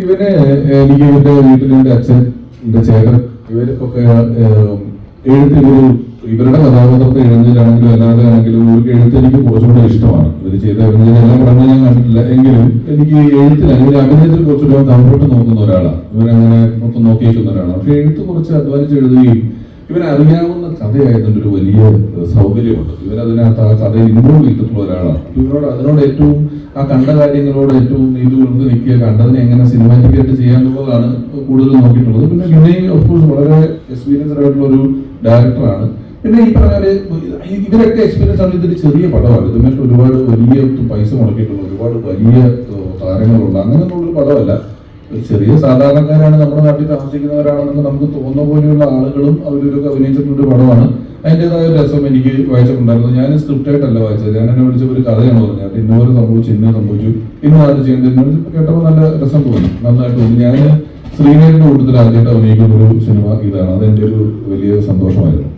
ഇവന് എനിക്ക് ഇവന്റെ എന്റെ അച്ഛൻ എന്റെ ചേട്ടൻ ഇവർക്കൊക്കെ എഴുത്ത് ഇവർ ഇവരുടെ കഥാപാത്രത്തെ എഴുതുന്നതിലാണെങ്കിലും അല്ലാതെ ആണെങ്കിലും ഇവർക്ക് എഴുത്ത് എനിക്ക് കുറച്ചുകൂടെ ഇഷ്ടമാണ്. ഇവർ ചെയ്ത എല്ലാം പറഞ്ഞു ഞാൻ കണ്ടിട്ടില്ല. എങ്കിലും എനിക്ക് എഴുത്തിൽ അല്ലെങ്കിൽ അഭിനയത്തിൽ കുറച്ചുകൂടെ കംഫർട്ട് നോക്കുന്ന ഒരാളാണ്. ഇവരങ്ങനെ മൊത്തം നോക്കിയിരിക്കുന്ന ഒരാളാണ്. പക്ഷെ എഴുത്ത് കുറച്ച് അധ്വാനിച്ച് എഴുതുകയും ഇവന് അറിയാവുന്ന കഥയായതുകൊണ്ട് ഒരു വലിയ സൗകര്യമുണ്ട്. ഇവരതിനകത്ത് ആ കഥയിൽ ഇൻവോൾവ് ചെയ്തിട്ടുള്ള ഒരാളാണ്. ഇവരോട് അതിനോട് ഏറ്റവും ആ കണ്ട കാര്യങ്ങളോട് ഏറ്റവും നീതി കൊണ്ട് നിൽക്കുക കണ്ടതിനെ എങ്ങനെ സിനിമാറ്റിക്കായിട്ട് ചെയ്യാൻ ചെയ്യാന്നുള്ളതാണ് കൂടുതൽ നോക്കിയിട്ടുള്ളത്. പിന്നെ വിനയ് ഓഫ്കോഴ്സ് വളരെ എക്സ്പീരിയൻസ്ഡ് ആയിട്ടുള്ള ഒരു ഡയറക്ടറാണ് പിന്നെ ഈ പറഞ്ഞാൽ ഇവരൊക്കെ എക്സ്പീരിയൻസ് ആണ്. ഇതൊരു ചെറിയ പടമാണ്. ഇതുമായിട്ട് ഒരുപാട് വലിയ പൈസ മുടക്കിയിട്ടുള്ള ഒരുപാട് വലിയ താരങ്ങളുണ്ട്. അങ്ങനെയൊന്നുള്ളൊരു പടമല്ല. ചെറിയ സാധാരണക്കാരാണ് നമ്മുടെ നാട്ടിൽ താമസിക്കുന്നവരാണെന്ന് നമുക്ക് തോന്നുന്ന പോലെയുള്ള ആളുകളും അവരൊരു അഭിനയിച്ചിട്ടുള്ള പടമാണ്. അതിന്റെതായ രസം എനിക്ക് വായിച്ചിട്ടുണ്ടായിരുന്നു. ഞാൻ സ്ക്രിപ്റ്റ് ആയിട്ടല്ല വായിച്ചത്. ഞാൻ എന്നെ വിളിച്ച ഒരു കഥയാണ് പറഞ്ഞത്. അപ്പൊ ഇന്നവരെ സംഭവിച്ചു ഇന്ന സംഭവിച്ചു. ഇന്ന് അത് ചെയ്യുന്നത് ഇന്ന് കേട്ടപ്പോൾ നല്ല രസം തോന്നി. നന്നായിട്ട് തോന്നി. ഞാൻ ശ്രീനേരിന്റെ കൂട്ടത്തിൽ ആദ്യമായിട്ട് അഭിനയിക്കുന്ന ഒരു സിനിമ ഇതാണ്. അതെന്റെ ഒരു വലിയ സന്തോഷമായിരുന്നു.